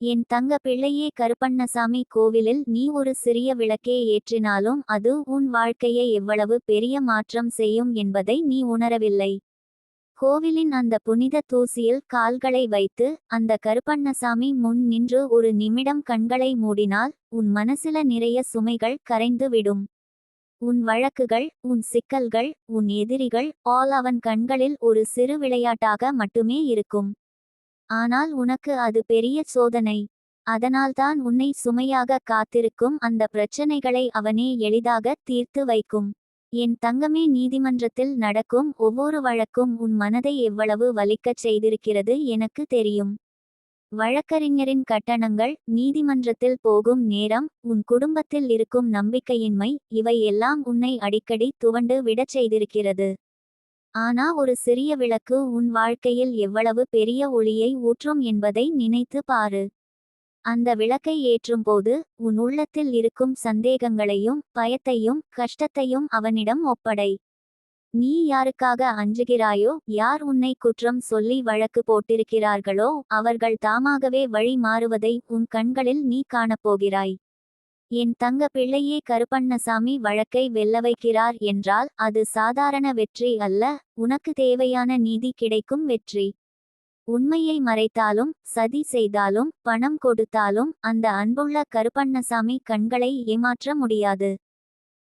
என் தங்க பிள்ளையே கருப்பண்ணசாமி கோவிலில் நீ ஒரு சிறிய விளக்கே ஏற்றினாலும் அது உன் வாழ்க்கையை எவ்வளவு பெரிய மாற்றம் செய்யும் என்பதை நீ உணரவில்லை. கோவிலின் அந்த புனித தூசியில் கால்களை வைத்து அந்த கருப்பண்ணசாமி முன் நின்று ஒரு நிமிடம் கண்களை மூடினால் உன் மனசில நிறைய சுமைகள் கரைந்து விடும். உன் வழக்குகள் உன் சிக்கல்கள் உன் எதிரிகள் ஆல் அவன் கண்களில் ஒரு சிறு விளையாட்டாக மட்டுமே இருக்கும். ஆனால் உனக்கு அது பெரிய சோதனை. அதனால்தான் உன்னை சுமையாக காத்திருக்கும் அந்த பிரச்சனைகளை அவனே எளிதாக தீர்த்து வைக்கும். என் தங்கமே நீதிமன்றத்தில் நடக்கும் ஒவ்வொரு வழக்கும் உன் மனதை எவ்வளவு வலிக்கச் செய்திருக்கிறது எனக்கு தெரியும். வழக்கறிஞரின் கட்டணங்கள் நீதிமன்றத்தில் போகும் நேரம் உன் குடும்பத்தில் இருக்கும் நம்பிக்கையின்மை இவை எல்லாம் உன்னை அடிக்கடி துவண்டு விடச் செய்திருக்கிறது. ஆனா ஒரு சிறிய விளக்கு உன் வாழ்க்கையில் எவ்வளவு பெரிய ஒளியை ஊற்றும் என்பதை நினைத்து பாரு. அந்த விளக்கை ஏற்றும்போது உன் உள்ளத்தில் இருக்கும் சந்தேகங்களையும் பயத்தையும் கஷ்டத்தையும் அவனிடம் ஒப்படை. நீ யாருக்காக அஞ்சுகிறாயோ யார் உன்னை குற்றம் சொல்லி வழக்கு போட்டிருக்கிறார்களோ அவர்கள் தாமாகவே வழி மாறுவதை உன் கண்களில் நீ காணப்போகிறாய். என் தங்க பிள்ளையே கருப்பண்ணசாமி வழக்கை வெல்ல வைக்கிறார் என்றால் அது சாதாரண வெற்றி அல்ல உனக்கு தேவையான நீதி கிடைக்கும் வெற்றி. உண்மையை மறைத்தாலும் சதி செய்தாலும் பணம் கொடுத்தாலும் அந்த அன்புள்ள கருப்பண்ணசாமி கண்களை ஏமாற்ற முடியாது.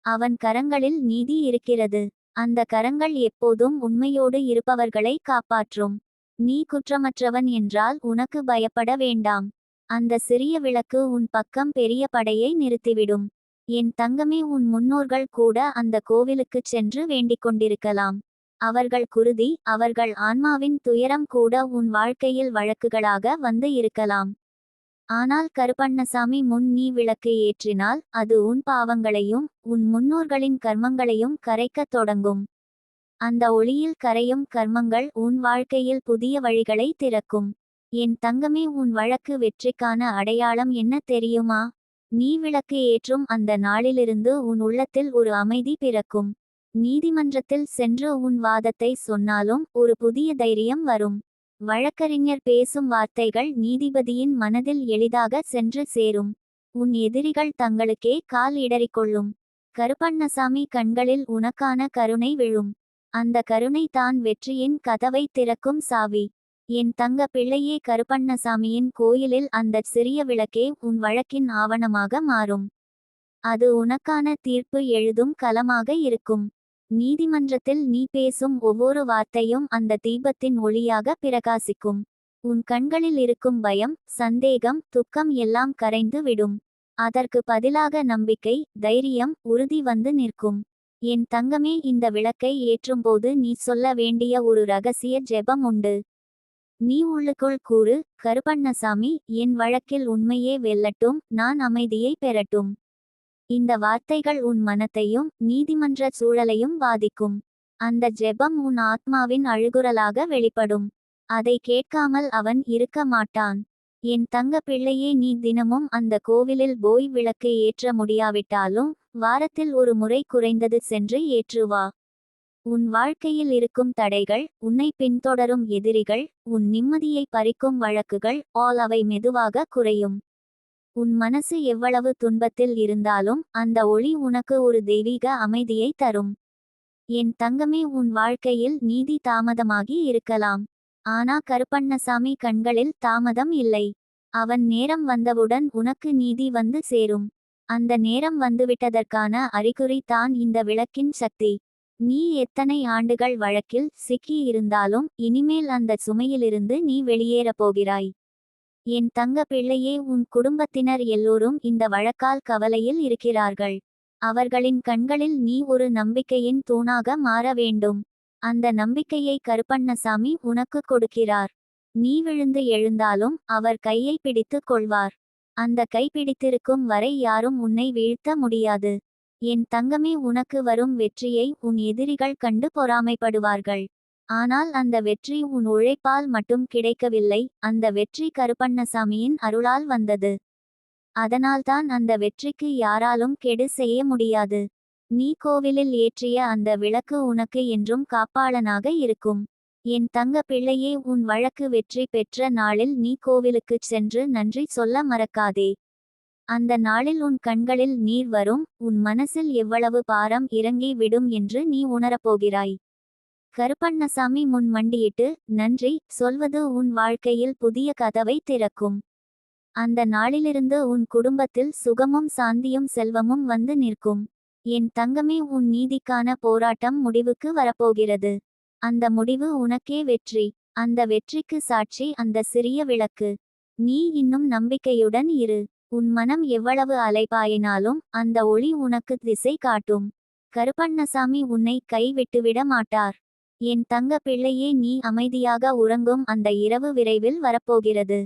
அவன் கரங்களில் நீதி இருக்கிறது. அந்த கரங்கள் எப்போதும் உண்மையோடு இருப்பவர்களை காப்பாற்றும். நீ குற்றமற்றவன் என்றால் உனக்கு பயப்பட வேண்டாம். அந்த சிறிய விளக்கு உன் பக்கம் பெரிய படையை நிறுத்திவிடும். என் தங்கமே உன் முன்னோர்கள் கூட அந்த கோவிலுக்குச் சென்று வேண்டிக் கொண்டிருக்கலாம். அவர்கள் குருதி அவர்கள் ஆன்மாவின் துயரம் கூட உன் வாழ்க்கையில் வழக்குகளாக வந்து இருக்கலாம். ஆனால் கருப்பண்ணசாமி முன் நீ விளக்கு ஏற்றினால் அது உன் பாவங்களையும் உன் முன்னோர்களின் கர்மங்களையும் கரைக்கத் தொடங்கும். அந்த ஒளியில் கரையும் கர்மங்கள் உன் வாழ்க்கையில் புதிய வழிகளை திறக்கும். என் தங்கமே உன் வழக்கு வெற்றிக்கான அடையாளம் என்ன தெரியுமா? நீ விளக்கு ஏற்றும் அந்த நாளிலிருந்து உன் உள்ளத்தில் ஒரு அமைதி பிறக்கும். நீதிமன்றத்தில் சென்று உன் வாதத்தை சொன்னாலும் ஒரு புதிய தைரியம் வரும். வழக்கறிஞர் பேசும் வார்த்தைகள் நீதிபதியின் மனதில் எளிதாக சென்று சேரும். உன் எதிரிகள் தங்களுக்கே கால் இடறிக்கொள்ளும். கருப்பண்ணசாமி கண்களில் உனக்கான கருணை விழும். அந்த கருணை தான் வெற்றியின் கதவை திறக்கும் சாவி. என் தங்க பிள்ளையே கருப்பண்ணசாமியின் கோயிலில் அந்த சிறிய விளக்கே உன் வழக்கின் ஆவணமாக மாறும். அது உனக்கான தீர்ப்பு எழுதும் கலமாக இருக்கும். நீதிமன்றத்தில் நீ பேசும் ஒவ்வொரு வார்த்தையும் அந்த தீபத்தின் ஒளியாக பிரகாசிக்கும். உன் கண்களில் இருக்கும் பயம் சந்தேகம் துக்கம் எல்லாம் கரைந்து விடும். அதற்கு பதிலாக நம்பிக்கை தைரியம் உறுதி வந்து நிற்கும். என் தங்கமே இந்த விளக்கை ஏற்றும்போது நீ சொல்ல வேண்டிய ஒரு ரகசிய ஜெபம் உண்டு. நீ உள்ளுக்குள் கூறு கருப்பண்ணசாமி என் வழக்கில் உண்மையே வெல்லட்டும் நான் அமைதியை பெறட்டும். இந்த வார்த்தைகள் உன் மனத்தையும் நீதிமன்ற சூழலையும் பாதிக்கும். அந்த ஜெபம் உன் ஆத்மாவின் அழுகுரலாக வெளிப்படும். அதை கேட்காமல் அவன் இருக்க மாட்டான். என் தங்க பிள்ளையே நீ தினமும் அந்த கோவிலில் போய் விளக்கு ஏற்ற முடியாவிட்டாலும் வாரத்தில் ஒரு முறை குறைந்தது சென்று ஏற்றுவா உன் வாழ்க்கையில் இருக்கும் தடைகள் உன்னை பின்தொடரும் எதிரிகள் உன் நிம்மதியை பறிக்கும் வழக்குகள் ஆல் அவை மெதுவாக குறையும். உன் மனசு எவ்வளவு துன்பத்தில் இருந்தாலும் அந்த ஒளி உனக்கு ஒரு தெய்வீக அமைதியை தரும். என் தங்கமே உன் வாழ்க்கையில் நீதி தாமதமாகி இருக்கலாம். ஆனா கருப்பண்ணசாமி கண்களில் தாமதம் இல்லை. அவன் நேரம் வந்தவுடன் உனக்கு நீதி வந்து சேரும். அந்த நேரம் வந்துவிட்டதற்கான அறிகுறி தான் இந்த விளக்கின் சக்தி. நீ எத்தனை ஆண்டுகள் வழக்கில் சிக்கி இருந்தாலும் இனிமேல் அந்த சுமையிலிருந்து நீ வெளியேறப் போகிறாய். என் தங்க பிள்ளையே உன் குடும்பத்தினர் எல்லோரும் இந்த வழக்கால் கவலையில் இருக்கிறார்கள். அவர்களின் கண்களில் நீ ஒரு நம்பிக்கையின் தூணாக மாற வேண்டும். அந்த நம்பிக்கையை கருப்பண்ணசாமி உனக்கு கொடுக்கிறார். நீ விழுந்து எழுந்தாலும் அவர் கையை பிடித்துக் கொள்வார். அந்த கை பிடித்திருக்கும் வரை யாரும் உன்னை வீழ்த்த முடியாது. என் தங்கமே உனக்கு வரும் வெற்றியை உன் எதிரிகள் கண்டு பொறாமைப்படுவார்கள். ஆனால் அந்த வெற்றி உன் உழைப்பால் மட்டும் கிடைக்கவில்லை அந்த வெற்றி கருப்பண்ணசாமியின் அருளால் வந்தது. அதனால்தான் அந்த வெற்றிக்கு யாராலும் கெடு செய்ய முடியாது. நீ கோவிலில் ஏற்றிய அந்த விளக்கு உனக்கு என்றும் காப்பாளனாக இருக்கும். என் தங்க பிள்ளையே உன் வழக்கு வெற்றி பெற்ற நாளில் நீ கோவிலுக்குச் சென்று நன்றி சொல்ல மறக்காதே. அந்த நாளில் உன் கண்களில் நீர் வரும் உன் மனசில் எவ்வளவு பாரம் இறங்கி விடும் என்று நீ உணரப்போகிறாய் கருப்பண்ணசாமி முன் மண்டியிட்டு நன்றி சொல்வது உன் வாழ்க்கையில் புதிய கதவை திறக்கும். அந்த நாளிலிருந்து உன் குடும்பத்தில் சுகமும் சாந்தியும் செல்வமும் வந்து நிற்கும். என் தங்கமே உன் நீதிக்கான போராட்டம் முடிவுக்கு வரப்போகிறது. அந்த முடிவு உனக்கே வெற்றி. அந்த வெற்றிக்கு சாட்சி அந்த சிறிய விளக்கு. நீ இன்னும் நம்பிக்கையுடன் இரு. உன் மனம் எவ்வளவு அலைபாயினாலும் அந்த ஒளி உனக்கு திசை காட்டும். கருப்பண்ணசாமி உன்னை கைவிட்டுவிட மாட்டார். என் தங்க பிள்ளையே நீ அமைதியாக உறங்கும் அந்த இரவு விரைவில் வரப்போகிறது.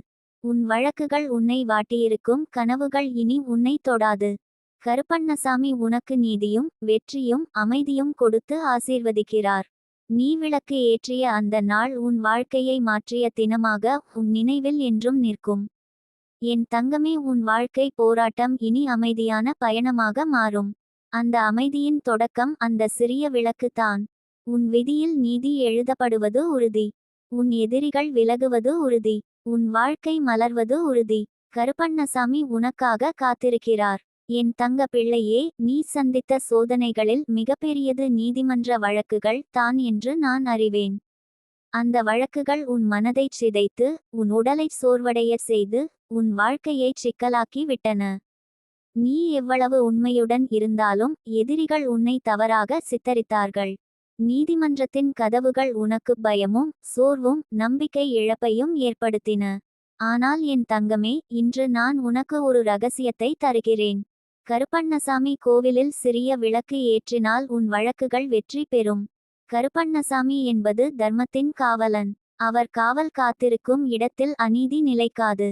உன் வழக்குகள் உன்னை வாட்டியிருக்கும் கனவுகள் இனி உன்னை தொடாது. கருப்பண்ணசாமி உனக்கு நீதியும் வெற்றியும் அமைதியும் கொடுத்து ஆசீர்வதிக்கிறார். நீ விளக்கு ஏற்றிய அந்த நாள் உன் வாழ்க்கையை மாற்றிய தினமாக உன் நினைவில் என்றும் நிற்கும். என் தங்கமே உன் வாழ்க்கை போராட்டம் இனி அமைதியான பயணமாக மாறும். அந்த அமைதியின் தொடக்கம் அந்த சிறிய விளக்கு தான். உன் விதியில் நீதி எழுதப்படுவது உறுதி. உன் எதிரிகள் விலகுவது உறுதி. உன் வாழ்க்கை மலர்வது உறுதி. கருப்பண்ணசாமி உனக்காக காத்திருக்கிறார். என் தங்க பிள்ளையே நீ சந்தித்த சோதனைகளில் மிகப்பெரியது நீதிமன்ற வழக்குகள் தான் என்று நான் அறிவேன். அந்த வழக்குகள் உன் மனதைச் சிதைத்து உன் உடலை சோர்வடைய செய்து உன் வாழ்க்கையை சிக்கலாக்கி விட்டன. நீ எவ்வளவு உண்மையுடன் இருந்தாலும் எதிரிகள் உன்னை தவறாக சித்தரித்தார்கள். நீதிமன்றத்தின் கதவுகள் உனக்கு பயமும் சோர்வும் நம்பிக்கை இழப்பையும் ஏற்படுத்தின. ஆனால் என் தங்கமே இன்று நான் உனக்கு ஒரு ரகசியத்தை தருகிறேன். கருப்பண்ணசாமி கோவிலில் சிறிய விளக்கு ஏற்றினால் உன் வழக்குகள் வெற்றி பெறும். கருப்பண்ணசாமி என்பது தர்மத்தின் காவலன். அவர் காவல் காத்திருக்கும் இடத்தில் அநீதி நிலைக்காது.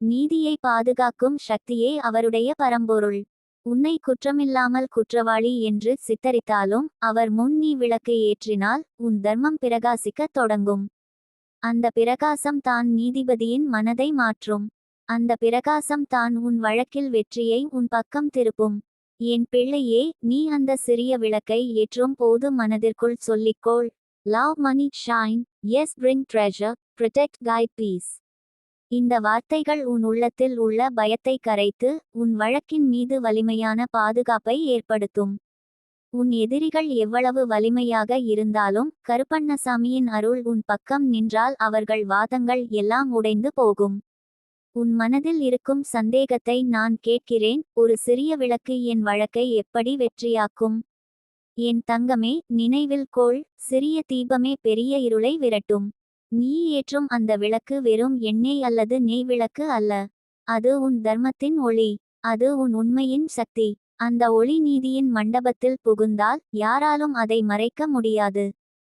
நீதியை பாதுகாக்கும் சக்தியே அவருடைய பரம்பொருள். உன்னை குற்றமில்லாமல் குற்றவாளி என்று சித்தரித்தாலும் அவர் முன் நீ விளக்கு ஏற்றினால் உன் தர்மம் பிரகாசிக்கத் தொடங்கும். அந்த பிரகாசம் தான் நீதிபதியின் மனதை மாற்றும். அந்த பிரகாசம் தான் உன் வழக்கில் வெற்றியை உன் பக்கம் திருப்பும். என் பிள்ளையே நீ அந்த சிறிய விளக்கை ஏற்றும் போது மனதிற்குள் சொல்லிக்கோள். Love money shine yes bring treasure protect கை பீஸ் இந்த வார்த்தைகள் உன் உள்ளத்தில் உள்ள பயத்தை கரைத்து உன் வழக்கின் மீது வலிமையான பாதுகாப்பை ஏற்படுத்தும். உன் எதிரிகள் எவ்வளவு வலிமையாக இருந்தாலும் கருப்பண்ணசாமியின் அருள் உன் பக்கம் நின்றால் அவர்கள் வாதங்கள் எல்லாம் உடைந்து போகும். உன் மனதில் இருக்கும் சந்தேகத்தை நான் கேட்கிறேன் ஒரு சிறிய விளக்கு என் வழக்கை எப்படி வெற்றியாக்கும்? என் தங்கமே நினைவில் கோள் சிறிய தீபமே பெரிய இருளை விரட்டும். நீ ஏற்றும் அந்த விளக்கு வெறும் எண்ணெய் அல்லது நெய் விளக்கு அல்ல. அது உன் தர்மத்தின் ஒளி அது உன் உண்மையின் சக்தி. அந்த ஒளி நீதியின் மண்டபத்தில் புகுந்தால் யாராலும் அதை மறைக்க முடியாது.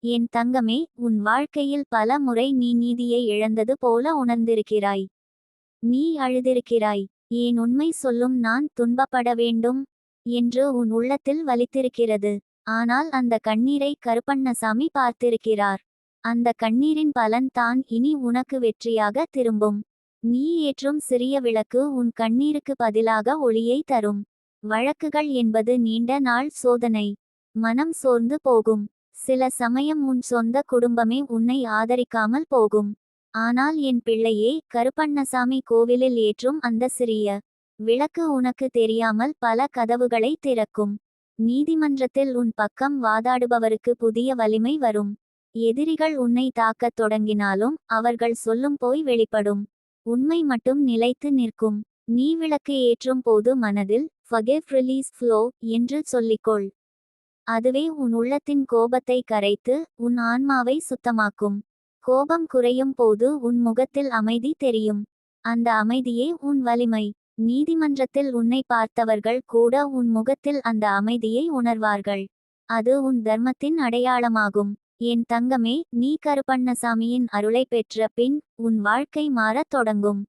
என் தங்கமே உன் வாழ்க்கையில் பல முறை நீ நீதியை இழந்தது போல உணர்ந்திருக்கிறாய். நீ அழுதிருக்கிறாய் ஏன் உண்மை சொல்லும் நான் துன்பப்பட வேண்டும்? என்று உன் உள்ளத்தில் வலித்திருக்கிறது. ஆனால் அந்த கண்ணீரை கருப்பண்ணசாமி பார்த்திருக்கிறார். அந்த கண்ணீரின் பலன் தான் இனி உனக்கு வெற்றியாக திரும்பும். நீ ஏற்றும் சிறிய விளக்கு உன் கண்ணீருக்கு பதிலாக ஒளியை தரும். வழக்குகள் என்பது நீண்ட நாள் சோதனை. மனம் சோர்ந்து போகும். சில சமயம் உன் சொந்த குடும்பமே உன்னை ஆதரிக்காமல் போகும். ஆனால் என் பிள்ளையே கருப்பண்ணசாமி கோவிலில் ஏற்றும் அந்த சிறிய விளக்கு உனக்கு தெரியாமல் பல கதவுகளை திறக்கும். நீதிமன்றத்தில் உன் பக்கம் வாதாடுபவருக்கு புதிய வலிமை வரும். எதிரிகள் உன்னை தாக்கத் தொடங்கினாலும் அவர்கள் சொல்லும் போய் வெளிப்படும். உண்மை மட்டும் நிலைத்து நிற்கும். நீ விளக்கு ஏற்றும் போது மனதில் ஃபகேவ் ரிலீஸ் ஃப்ளோ என்று சொல்லிக்கொள். அதுவே உன் உள்ளத்தின் கோபத்தை கரைத்து உன் ஆன்மாவை சுத்தமாக்கும். கோபம் குறையும் போது உன் முகத்தில் அமைதி தெரியும். அந்த அமைதியே உன் வலிமை. நீதிமன்றத்தில் உன்னை பார்த்தவர்கள் கூட உன் முகத்தில் அந்த அமைதியை உணர்வார்கள். அது உன் தர்மத்தின் அடையாளமாகும். என் தங்கமே நீ கருப்பண்ணசாமியின் அருளை பெற்ற பின் உன் வாழ்க்கை மாறத் தொடங்கும்.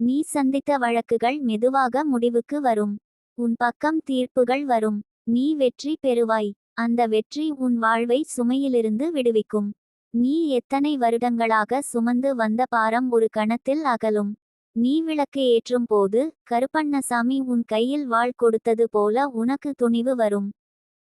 நீ சந்தித்த வழக்குகள் மெதுவாக முடிவுக்கு வரும். உன் பக்கம் தீர்ப்புகள் வரும். நீ வெற்றி பெறுவாய். அந்த வெற்றி உன் வாழ்வை சுமையிலிருந்து விடுவிக்கும். நீ எத்தனை வருடங்களாக சுமந்து வந்த பாரம் ஒரு கணத்தில் அகலும். நீ விளக்கு ஏற்றும் போது கருப்பண்ணசாமி உன் கையில் வாழ் கொடுத்தது போல உனக்கு துணிவு வரும்.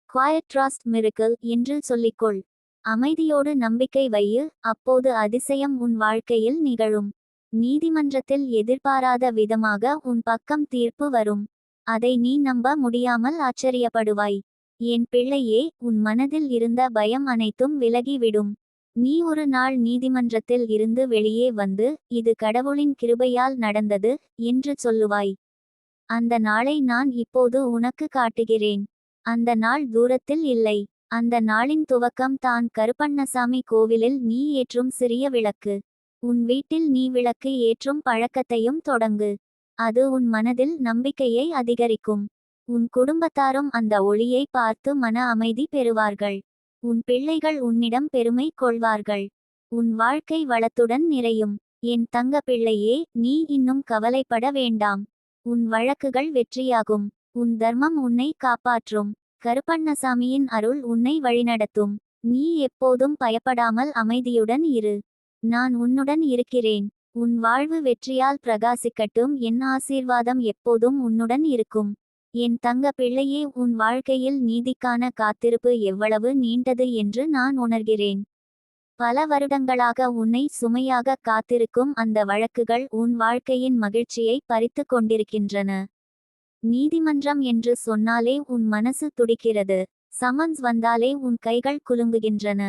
குவாய்ட்ராஸ்ட் மிருக்கல் என்று சொல்லிக்கொள். அமைதியோடு நம்பிக்கை வையு அப்போது அதிசயம் உன் வாழ்க்கையில் நிகழும். நீதிமன்றத்தில் எதிர்பாராத விதமாக உன் பக்கம் தீர்ப்பு வரும். அதை நீ நம்ப முடியாமல் ஆச்சரியப்படுவாய். என் பிள்ளையே உன் மனதில் இருந்த பயம் அனைத்தும் விலகிவிடும். நீ ஒரு நாள் நீதிமன்றத்தில் இருந்து வெளியே வந்து இது கடவுளின் கிருபையால் நடந்தது என்று சொல்லுவாய். அந்த நாளை நான் இப்போது உனக்கு காட்டுகிறேன். அந்த நாள் தூரத்தில் இல்லை. அந்த நாளின் துவக்கம் தான் கருப்பண்ணசாமி கோவிலில் நீ ஏற்றும் சிறிய விளக்கு. உன் வீட்டில் நீ விளக்கு ஏற்றும் பழக்கத்தையும் தொடங்கு. அது உன் மனதில் நம்பிக்கையை அதிகரிக்கும். உன் குடும்பத்தாரும் அந்த ஒளியை பார்த்து மன அமைதி பெறுவார்கள். உன் பிள்ளைகள் உன்னிடம் பெருமை கொள்வார்கள். உன் வாழ்க்கை வளத்துடன் நிறையும். என் தங்க பிள்ளையே நீ இன்னும் கவலைப்பட வேண்டாம். உன் வழக்குகள் வெற்றியாகும். உன் தர்மம் உன்னை காப்பாற்றும். கருப்பண்ணசாமியின் அருள் உன்னை வழிநடத்தும். நீ எப்போதும் பயப்படாமல் அமைதியுடன் இரு. நான் உன்னுடன் இருக்கிறேன். உன் வாழ்வு வெற்றியால் பிரகாசிக்கட்டும். என் ஆசீர்வாதம் எப்போதும் உன்னுடன் இருக்கும். என் தங்க பிள்ளையே உன் வாழ்க்கையில் நீதிக்கான காத்திருப்பு எவ்வளவு நீண்டது என்று நான் உணர்கிறேன். பல வருடங்களாக உன்னை சுமையாக காத்திருக்கும் அந்த வழக்குகள் உன் வாழ்க்கையின் மகிழ்ச்சியை பறித்து கொண்டிருக்கின்றன. நீதிமன்றம் என்று சொன்னாலே உன் மனசு துடிக்கிறது. சமன்ஸ் வந்தாலே உன் கைகள் குலுங்குகின்றன.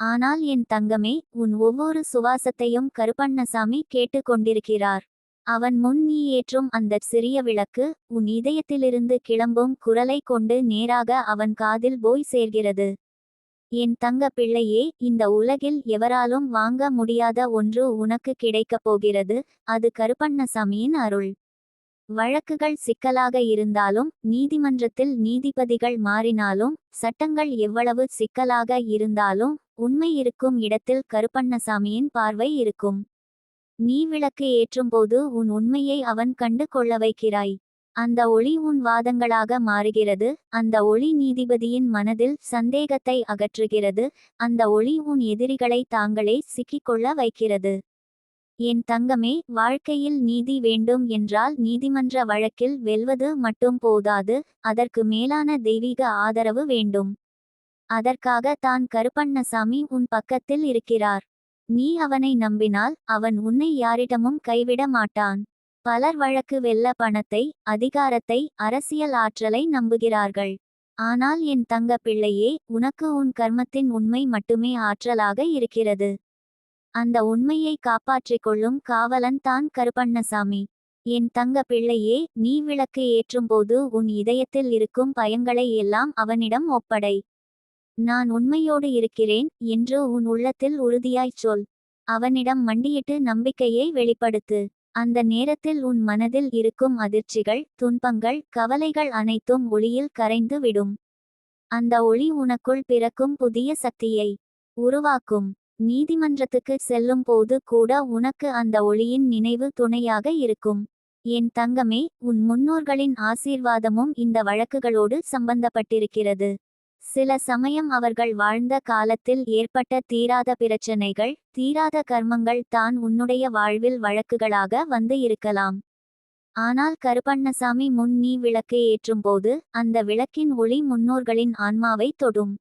ஆனால் என் தங்கமே உன் ஒவ்வொரு சுவாசத்தையும் கருப்பண்ணசாமி கேட்டு கொண்டிருக்கிறார். அவன் முன் நீ ஏற்றும் அந்த சிறிய விளக்கு உன் இதயத்திலிருந்து கிளம்பும் குரலை கொண்டு நேராக அவன் காதில் போய் சேர்கிறது. என் தங்க பிள்ளையே இந்த உலகில் எவராலும் வாங்க முடியாத ஒன்று உனக்கு கிடைக்கப் போகிறது அது கருப்பண்ணசாமியின் அருள். வழக்குகள் சிக்கலாக இருந்தாலும் நீதிமன்றத்தில் நீதிபதிகள் மாறினாலும் சட்டங்கள் எவ்வளவு சிக்கலாக இருந்தாலும் உண்மை இருக்கும் இடத்தில் கருப்பண்ணசாமியின் பார்வை இருக்கும். நீ விளக்கு ஏற்றும்போது உன் உண்மையை அவன் கண்டு கொள்ள வைக்கிறாய் அந்த ஒளி உன் வாதங்களாக மாறுகிறது அந்த ஒளி நீதிபதியின் மனதில் சந்தேகத்தை அகற்றுகிறது அந்த ஒளி உன் எதிரிகளை தாங்களே சிக்கிக்கொள்ள வைக்கிறது. என் தங்கமே வாழ்க்கையில் நீதி வேண்டும் என்றால் நீதிமன்ற வழக்கில் வெல்வது மட்டும் போதாது அதற்கு மேலான தெய்வீக ஆதரவு வேண்டும். அதற்காக தான் கருப்பண்ணசாமி உன் பக்கத்தில் இருக்கிறார். நீ அவனை நம்பினால் அவன் உன்னை யாரிடமும் கைவிட மாட்டான். பலர் வழக்கு வெல்ல பணத்தை அதிகாரத்தை அரசியல் ஆற்றலை நம்புகிறார்கள். ஆனால் என் தங்க பிள்ளையே உனக்கு உன் கர்மத்தின் உண்மை மட்டுமே ஆற்றலாக இருக்கிறது. அந்த உண்மையை காப்பாற்றிக் கொள்ளும் காவலன் தான் கருப்பண்ணசாமி. என் தங்க பிள்ளையே நீ விளக்கு ஏற்றும்போது உன் இதயத்தில் இருக்கும் பயங்களை எல்லாம் அவனிடம் ஒப்படை. நான் உண்மையோடு இருக்கிறேன் என்று உன் உள்ளத்தில் உறுதியாய்ச் சொல். அவனிடம் மண்டியிட்டு நம்பிக்கையை வெளிப்படுத்து. அந்த நேரத்தில் உன் மனதில் இருக்கும் அதிர்ச்சிகள் துன்பங்கள் கவலைகள் அனைத்தும் ஒளியில் கரைந்து விடும். அந்த ஒளி உனக்குள் பிறக்கும் புதிய சக்தியை உருவாக்கும். நீதிமன்றத்துக்கு செல்லும் போது கூட உனக்கு அந்த ஒளியின் நினைவு துணையாக இருக்கும். என் தங்கமே உன் முன்னோர்களின் ஆசீர்வாதமும் இந்த வழக்குகளோடு சம்பந்தப்பட்டிருக்கிறது. சில சமயம் அவர்கள் வாழ்ந்த காலத்தில் ஏற்பட்ட தீராத பிரச்சனைகள் தீராத கர்மங்கள் தான் உன்னுடைய வாழ்வில் வழக்குகளாக வந்து இருக்கலாம். ஆனால் கருப்பண்ணசாமி முன் நீ விளக்கு ஏற்றும்போது அந்த விளக்கின் ஒளி முன்னோர்களின் ஆன்மாவை தொடும்.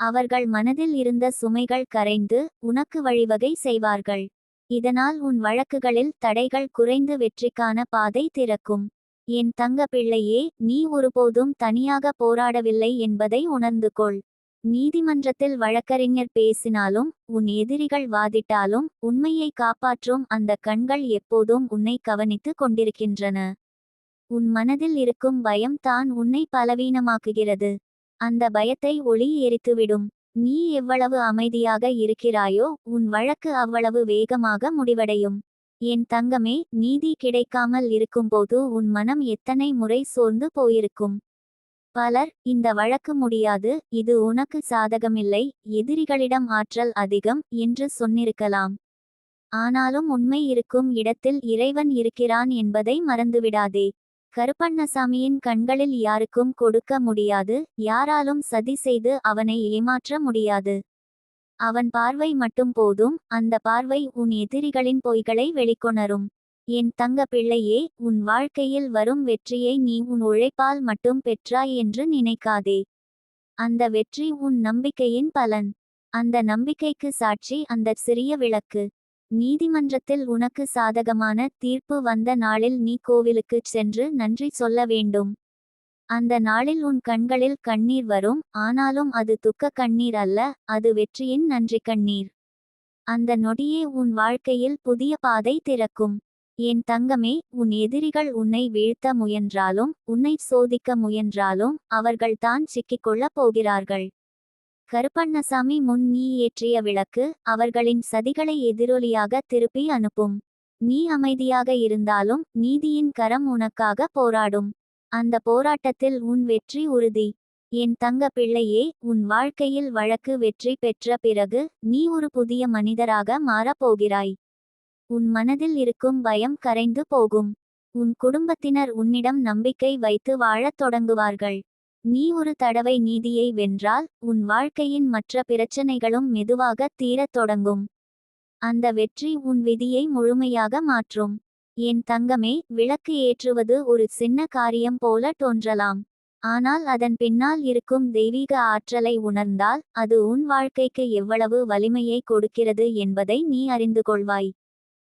அவர்கள் மனதில் இருந்த சுமைகள் கரைந்து உனக்கு வழிவகை செய்வார்கள். இதனால் உன் வழக்குகளில் தடைகள் குறைந்து வெற்றிக்கான பாதை திறக்கும். என் தங்க பிள்ளையே நீ ஒருபோதும் தனியாக போராடவில்லை என்பதை உணர்ந்து கொள். நீதிமன்றத்தில் வழக்கறிஞர் பேசினாலும் உன் எதிரிகள் வாதிட்டாலும் உண்மையை காப்பாற்றும் அந்த கண்கள் எப்போதும் உன்னை கவனித்து கொண்டிருக்கின்றன. உன் மனதில் இருக்கும் பயம் தான் உன்னை பலவீனமாக்குகிறது. அந்த பயத்தை ஒளி எரித்துவிடும். நீ எவ்வளவு அமைதியாக இருக்கிறாயோ உன் வழக்கு அவ்வளவு வேகமாக முடிவடையும். என் தங்கமே நீதி கிடைக்காமல் இருக்கும்போது உன் மனம் எத்தனை முறை சோர்ந்து போயிருக்கும்? பலர் இந்த வழக்கு முடியாது இது உனக்கு சாதகமில்லை எதிரிகளிடம் ஆற்றல் அதிகம் என்று சொன்னிருக்கலாம். ஆனாலும் உண்மை இருக்கும் இடத்தில் இறைவன் இருக்கிறான் என்பதை மறந்துவிடாதே. கருப்பண்ணசாமியின் கண்களில் யாருக்கும் கொடுக்க முடியாது யாராலும் சதி செய்து அவனை ஏமாற்ற முடியாது. அவன் பார்வை மட்டும் போதும் அந்த பார்வை உன் எதிரிகளின் பொய்களை வெளிக்கொணரும். என் தங்க பிள்ளையே உன் வாழ்க்கையில் வரும் வெற்றியை நீ உன் உழைப்பால் மட்டும் பெற்றாய் என்று நினைக்காதே. அந்த வெற்றி உன் நம்பிக்கையின் பலன். அந்த நம்பிக்கைக்கு சாட்சி அந்த சிறிய விளக்கு. நீதிமன்றத்தில் உனக்கு சாதகமான தீர்ப்பு வந்த நாளில் நீ கோவிலுக்குச் சென்று நன்றி சொல்ல வேண்டும். அந்த நாளில் உன் கண்களில் கண்ணீர் வரும் ஆனாலும் அது துக்க கண்ணீர் அல்ல அது வெற்றியின் நன்றி கண்ணீர். அந்த நொடியே உன் வாழ்க்கையில் புதிய பாதை திறக்கும். என் தங்கமே உன் எதிரிகள் உன்னை வீழ்த்த முயன்றாலும் உன்னை சோதிக்க முயன்றாலும் அவர்கள்தான் சிக்கிக்கொள்ளப் போகிறார்கள். கருப்பண்ணசாமி முன் நீ ஏற்றிய விளக்கு அவர்களின் சதிகளை எதிரொலியாக திருப்பி அனுப்பும். நீ அமைதியாக இருந்தாலும் நீதியின் கரம் உனக்காக போராடும். அந்த போராட்டத்தில் உன் வெற்றி உறுதி. என் தங்க பிள்ளையே உன் வாழ்க்கையில் வழக்கு வெற்றி பெற்ற பிறகு நீ ஒரு புதிய மனிதராக மாறப் போகிறாய். உன் மனதில் இருக்கும் பயம் கரைந்து போகும். உன் குடும்பத்தினர் உன்னிடம் நம்பிக்கை வைத்து வாழத் தொடங்குவார்கள். நீ ஒரு தடவை நீதியை வென்றால் உன் வாழ்க்கையின் மற்ற பிரச்சனைகளும் மெதுவாக தீரத் தொடங்கும். அந்த வெற்றி உன் விதியை முழுமையாக மாற்றும். என் தங்கமே விளக்கு ஏற்றுவது ஒரு சின்ன காரியம் போல தோன்றலாம். ஆனால் அதன் பின்னால் இருக்கும் தெய்வீக ஆற்றலை உணர்ந்தால் அது உன் வாழ்க்கைக்கு எவ்வளவு வலிமையை கொடுக்கிறது என்பதை நீ அறிந்து கொள்வாய்.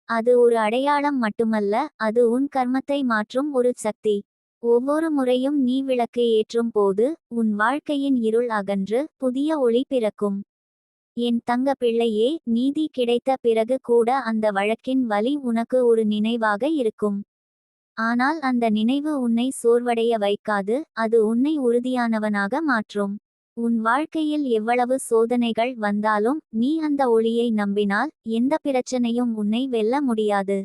அது ஒரு அடையாளம் மட்டுமல்ல அது உன் கர்மத்தை மாற்றும் ஒரு சக்தி. ஒவ்வொரு முறையும் நீ விளக்கு ஏற்றும் போது உன் வாழ்க்கையின் இருள் அகன்று புதிய ஒளி பிறக்கும். என் தங்க பிள்ளையே நீதி கிடைத்த பிறகு கூட அந்த வழக்கின் வலி உனக்கு ஒரு நினைவாக இருக்கும். ஆனால் அந்த நினைவு உன்னை சோர்வடைய வைக்காது அது உன்னை உறுதியானவனாக மாற்றும். உன் வாழ்க்கையில் எவ்வளவு சோதனைகள் வந்தாலும் நீ அந்த ஒளியை நம்பினால் எந்த பிரச்சனையும் உன்னை வெல்ல முடியாது.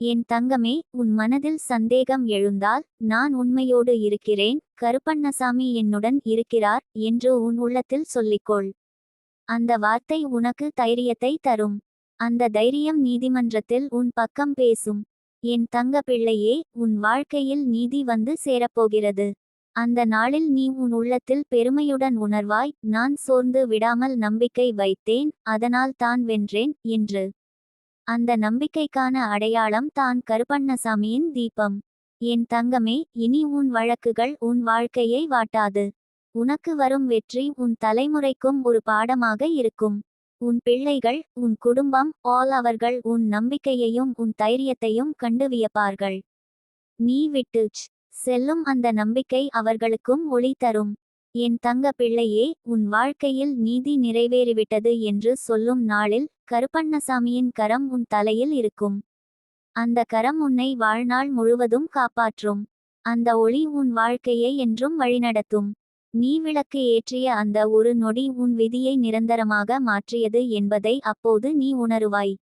என் தங்கமே உன் மனதில் சந்தேகம் எழுந்தால் நான் உண்மையோடு இருக்கிறேன் கருப்பண்ணசாமி என்னுடன் இருக்கிறார் என்று உன் உள்ளத்தில் சொல்லிக்கொள். அந்த வார்த்தை உனக்கு தைரியத்தை தரும். அந்த தைரியம் நீதிமன்றத்தில் உன் பக்கம் பேசும். என் தங்க பிள்ளையே உன் வாழ்க்கையில் நீதி வந்து சேரப்போகிறது. அந்த நாளில் நீ உன் உள்ளத்தில் பெருமையுடன் உணர்வாய் நான் சோர்ந்து விடாமல் நம்பிக்கை வைத்தேன் அதனால் தான் வென்றேன் என்று. அந்த நம்பிக்கைக்கான அடையாளம் தான் கருப்பண்ணசாமியின் தீபம். என் தங்கமே இனி உன் வழக்குகள் உன் வாழ்க்கையை வாட்டாது. உனக்கு வரும் வெற்றி உன் தலைமுறைக்கும் ஒரு பாடமாக இருக்கும். உன் பிள்ளைகள் உன் குடும்பம் ஆல் அவர்கள் உன் நம்பிக்கையையும் உன் தைரியத்தையும் கண்டு வியப்பார்கள். நீ விட்டுச் செல்லும் அந்த நம்பிக்கை அவர்களுக்கும் ஒளி தரும். என் தங்க பிள்ளையே உன் வாழ்க்கையில் நீதி நிறைவேறிவிட்டது என்று சொல்லும் நாளில் கருப்பண்ணசாமியின் கரம் உன் தலையில் இருக்கும். அந்த கரம் உன்னை வாழ்நாள் முழுவதும் காப்பாற்றும். அந்த ஒளி உன் வாழ்க்கையை என்றும் வழிநடத்தும். நீ விளக்கு ஏற்றிய அந்த ஒரு நொடி உன் விதியை நிரந்தரமாக மாற்றியது என்பதை அப்போது நீ உணருவாய்.